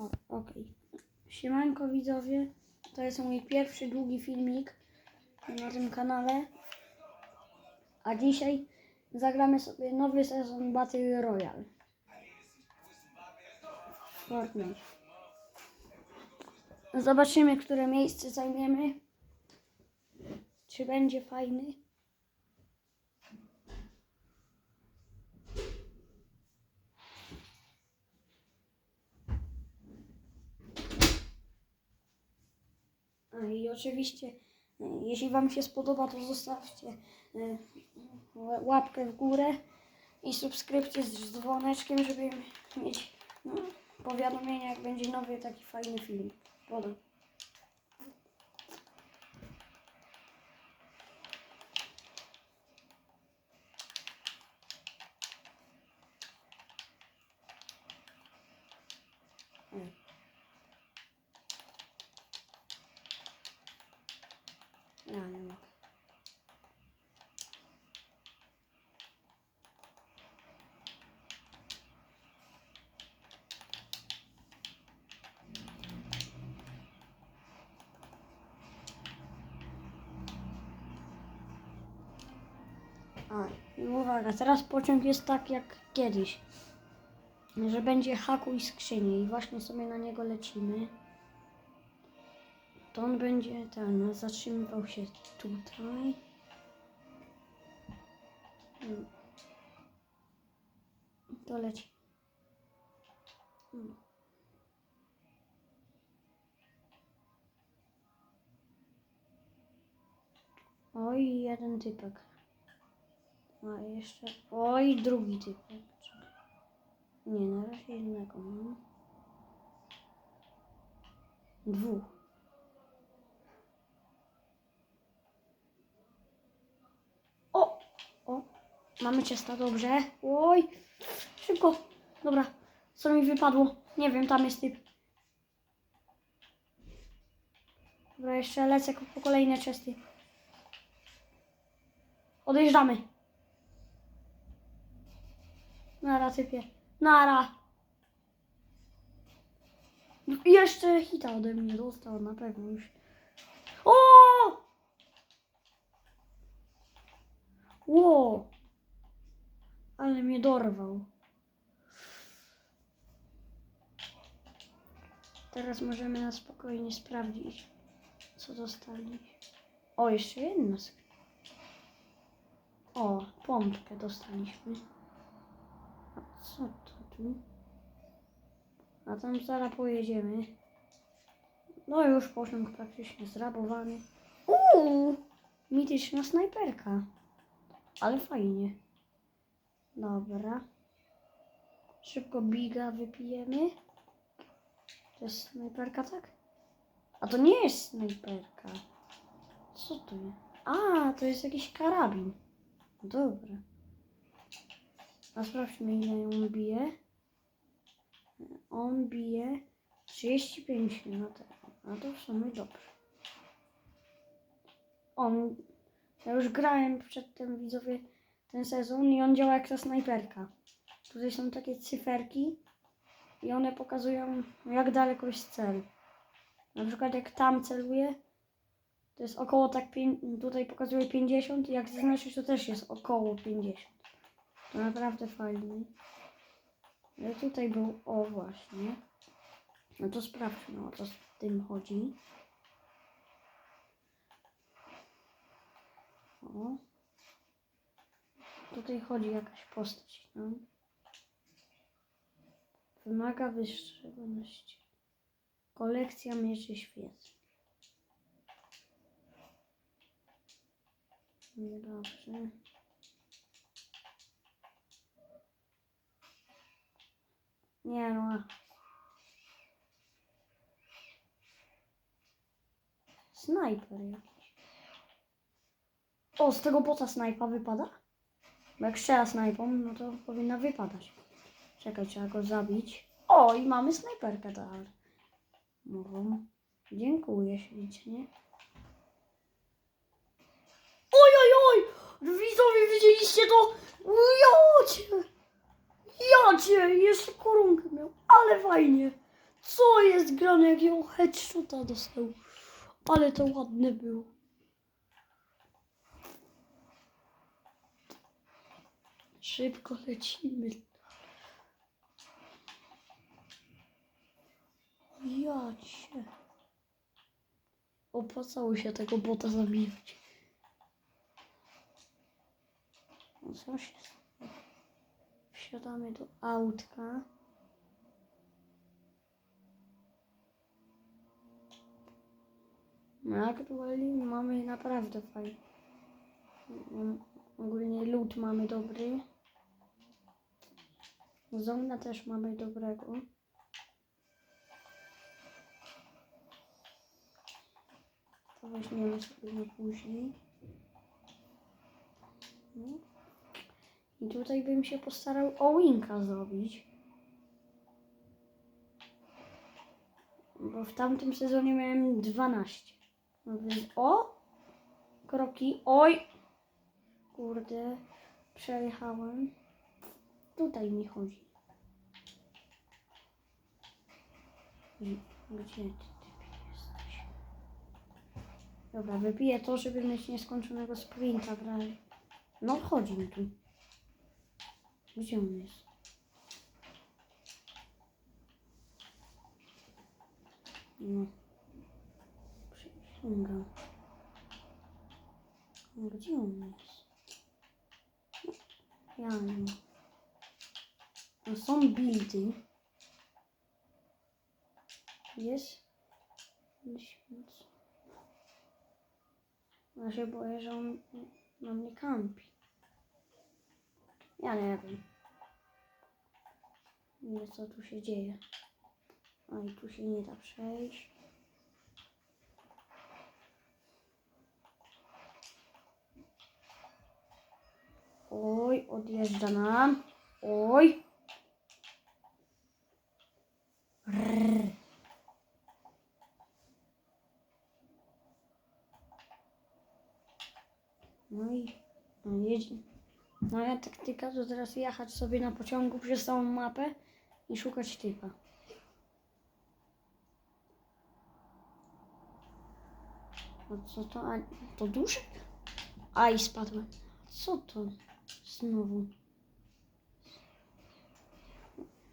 O, okej. Siemanko widzowie, to jest mój pierwszy długi filmik na tym kanale. A dzisiaj zagramy sobie nowy sezon Battle Royale. Fortnite. Zobaczymy, które miejsce zajmiemy. Czy będzie fajny? I oczywiście, e, jeśli Wam się spodoba, to zostawcie e, łapkę w górę i subskrypcję z dzwoneczkiem, żeby mieć no, powiadomienia, jak będzie nowy taki fajny film. Podam. Mm. Ja nie mogę. A, i uwaga, teraz pociąg jest tak jak kiedyś. Że będzie hakuj skrzyni i właśnie sobie na niego lecimy. To on będzie ten, zatrzymywał się tutaj. To leci. Oj, jeden typek. A jeszcze. Oj, drugi. Czekaj. Nie, na razie jednego mam. Dwóch. O! O! Mamy ciasta, dobrze. Oj! Szybko! Dobra, co mi wypadło? Nie wiem, tam jest typ. Dobra, jeszcze lecę po kolejne ciasty. Odjeżdżamy. Nara, typie. Nara. Jeszcze hita ode mnie dostał, na pewno już. O! Ło! Ale mnie dorwał. Teraz możemy na spokojnie sprawdzić, co dostali. O, jeszcze jedna. O, pompkę dostaliśmy. Co to tu? A tam zaraz pojedziemy. No już pociąg praktycznie zrabowany. Uuu! Mityczna snajperka. Ale fajnie. Dobra. Szybko biga wypijemy. To jest snajperka, tak? A to nie jest snajperka. Co to jest? A, to jest jakiś karabin. Dobra. A sprawdźmy ile on bije. On bije 35 na tego. A to w sumie dobrze. On. Ja już grałem przedtem widzowie ten sezon i on działa jak ta snajperka. Tutaj są takie cyferki i one pokazują jak daleko jest cel. Na przykład jak tam celuję, to jest około tak tutaj pokazuje 50 i jak zaznaczysz to też jest około 50. To naprawdę fajnie. Ale tutaj był, o właśnie. No to sprawdźmy, o co z tym chodzi. O. Tutaj chodzi jakaś postać, no. Wymaga wyższości. Kolekcja mieczy świec. Dobrze. Nie no. Snajper jakiś. O, z tego bota snajpa wypada? Bo jak strzela snajpą, no to powinna wypadać. Czekaj, trzeba go zabić. O, i mamy snajperkę dalej. Mogą. Dziękuję ślicznie. Oj, oj, oj! Widzowie, widzieliście to? Jocie! Jocie! Jeszcze korunkę miał, ale fajnie. Co jest grane, jakiego headshota dostał. Ale to ładne było. Szybko lecimy. Ja cię. Opłacało się tego bota zabijać. No co się stało? Wsiadamy do autka. No aktualnie mamy naprawdę fajnie. Ogólnie lód mamy dobry. Zona też mamy dobrego. To weźmiemy sobie na później. No. I tutaj bym się postarał o winka zrobić. Bo w tamtym sezonie miałem 12. No o! Kroki. Oj! Kurde. Przejechałem. Tutaj mi chodzi. Gdzie ty? Dobra, wypiję to, żeby mieć nieskończonego sprinta w razie. No chodzi mi tu. Gdzie on jest? No. Przysięgam. Gdzie on jest? Ja nie ma. No są buildy. Jest. Miesiąc. Ja się boję, że on na mnie kampi. Ja nie wiem. Nie co tu się dzieje. A i tu się nie da przejść. Oj, odjeżdża nam. Oj. Rrr. No i no jedzie. Moja taktyka to teraz jechać sobie na pociągu przez całą mapę i szukać typa. A co to? A, to duży? Aj, spadłem. Co to? Znowu.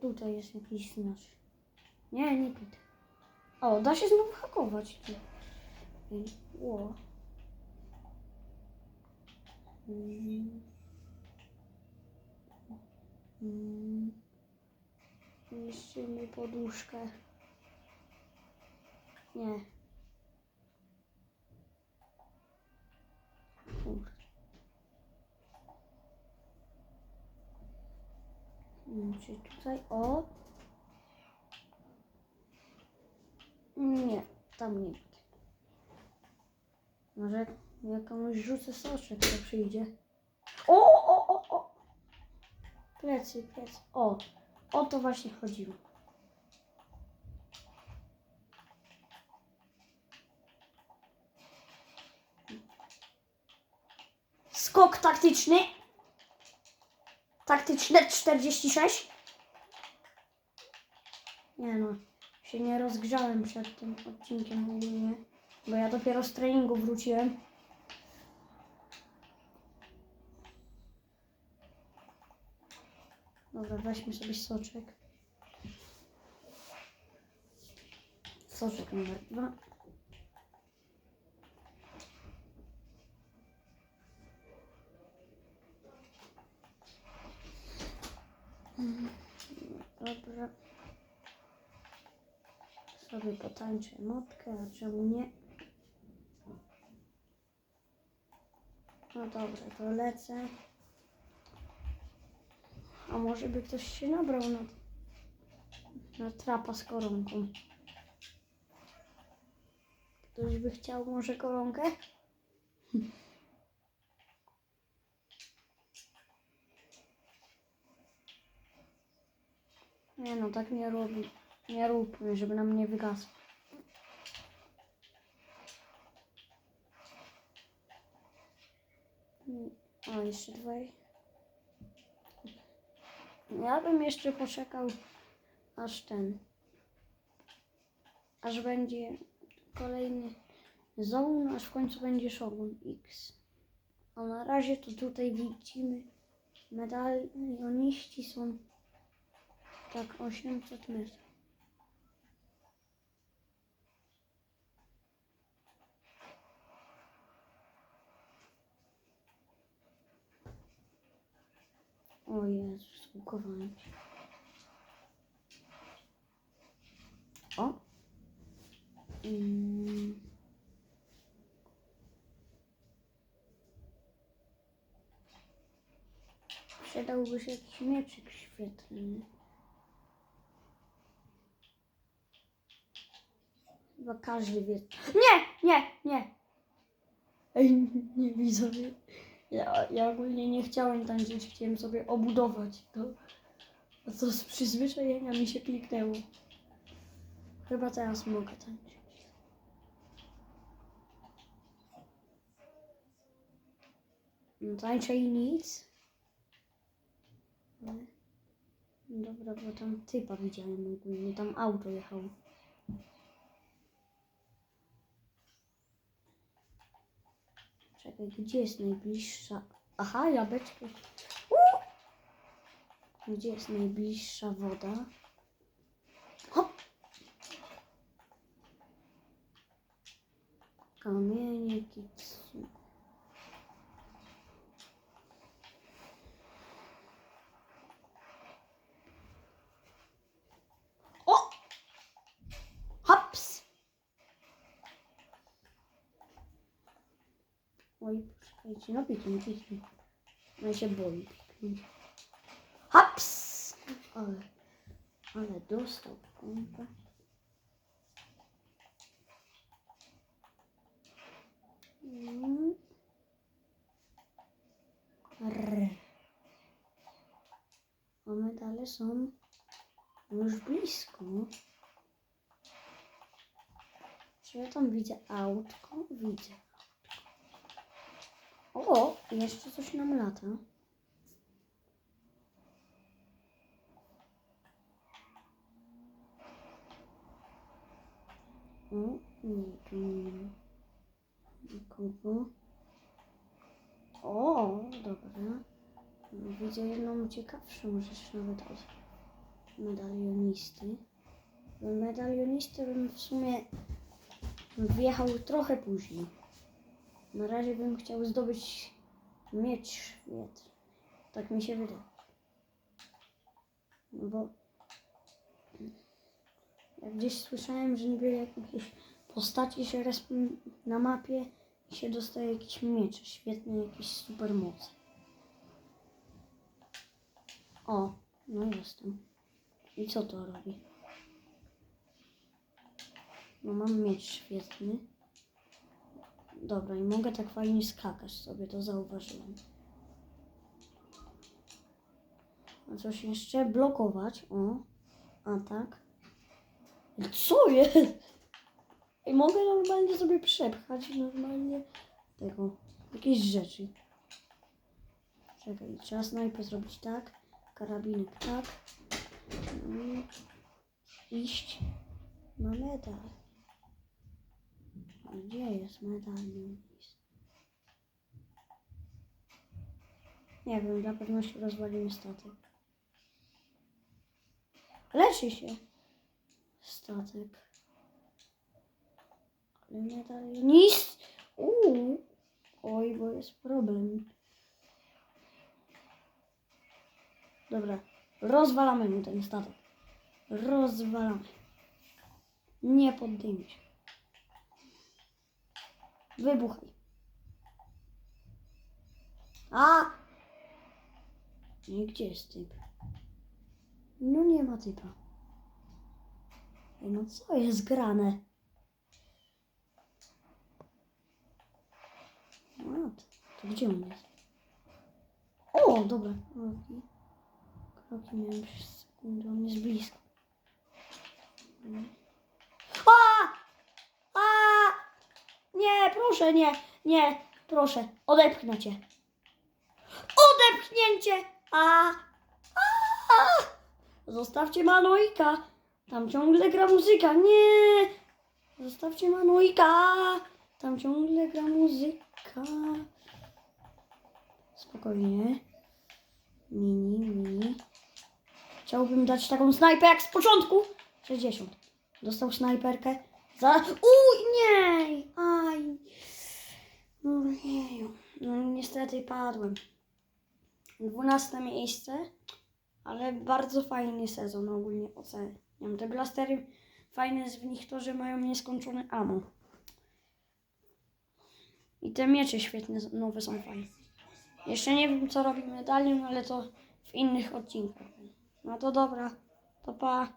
Tutaj jest jakiś znacz. Nie, nie tutaj. O, da się znowu hakować. Ło. Mm. Mm. Niszczymy poduszkę. Nie. Kurde. Mm, Czy tutaj o? Nie, tam nie. Może jakąś rzucę soczek, to przyjdzie. O, o, o, o! Plecy, plecy. O, o to właśnie chodziło. Skok taktyczny. Taktyczne 46. Nie no, się nie rozgrzałem przed tym odcinkiem bo ja dopiero z treningu wróciłem. Dobra, weźmy sobie soczek. Soczek numer dwa. Dobra. Sobie potańczę notkę, a czemu nie? No dobra, to lecę. Może by ktoś się nabrał na, na trapa z koronką? Ktoś by chciał może koronkę? Nie no, tak nie robi. Nie róbmy, żeby nam nie wygasło. Mm, O, jeszcze dwaj. Ja bym jeszcze poczekał aż ten. aż będzie kolejny Zone, aż w końcu będzie Shogun X. A na razie to tutaj widzimy medalioniści są tak 800 metrów. O Jezus, zbugowałem. O! Mm. Przydałby się jakiś mieczyk świetlny. Chyba każdy wie. Nie, nie, nie. Ej, nie widzę. Ja, ja ogólnie nie chciałem tańczyć, chciałem sobie obudować to. A to z przyzwyczajenia mi się kliknęło. Chyba teraz mogę tańczyć. No tańczę i nic. Dobra, bo tam typa widziałem ogólnie, tam auto jechało. Czekaj, gdzie jest najbliższa? Aha, jabłeczko. Gdzie jest najbliższa woda? Hop! Kamienie, kitsu. O! Hops! Oj, poczekajcie, no piknij, piknij. No się boi piknąć. Haps! Ale, ale dostał pompę. Mm. A medale są już blisko. Czy ja tam widzę autko? Widzę. O, jeszcze coś nam lata. O, nie, tu nie ma nikogo. O, dobra. Widzę jedną ciekawszą rzecz nawet od medalionisty. Medalionisty bym w sumie wjechał trochę później. Na razie bym chciał zdobyć miecz świetny. Tak mi się wydaje. No bo ja gdzieś słyszałem, że niby jakieś postaci się respią na mapie i się dostaje jakiś miecz świetny, jakieś super moc. O, no jestem. I co to robi? No mam miecz świetny. Dobra, i mogę tak fajnie skakać sobie, to zauważyłem. A coś jeszcze? Blokować. O, atak. Co jest? I mogę normalnie sobie przepchać normalnie tego, jakieś rzeczy. Czekaj, trzeba najpierw zrobić tak. Karabinek tak. Mm. Iść na medal. Gdzie jest medalionist? Nie wiem, dla pewności rozwalimy statek. Leczy się statek. Ale medalionist... Uuu. Oj, bo jest problem. Dobra, rozwalamy mu ten statek. Rozwalamy. Nie poddajmy się. Wybuchaj. A! I gdzie jest typ? No nie ma typa. No co jest grane? No, to, to gdzie on jest? O, dobra. Kroki. Kroki miałem przez sekundę, on jest blisko. A! A! Nie, proszę, nie, nie, proszę, odepchnę cię. Odepchnięcie! A! A! Zostawcie Manoika. Tam ciągle gra muzyka. Nie! Zostawcie Manojka! Tam ciągle gra muzyka. Spokojnie. Mini, mini. Chciałbym dać taką snajpę jak z początku. 60. Dostał snajperkę. Za... Uj, nie! Aj. No, jeju. no niestety padłem. 12 miejsce. Ale bardzo fajny sezon ogólnie oceniam. Te blastery fajne jest w nich to, że mają nieskończone ammo. I te miecze świetne, nowe są fajne. Jeszcze nie wiem co robi medalion, ale to w innych odcinkach. No to dobra, to pa.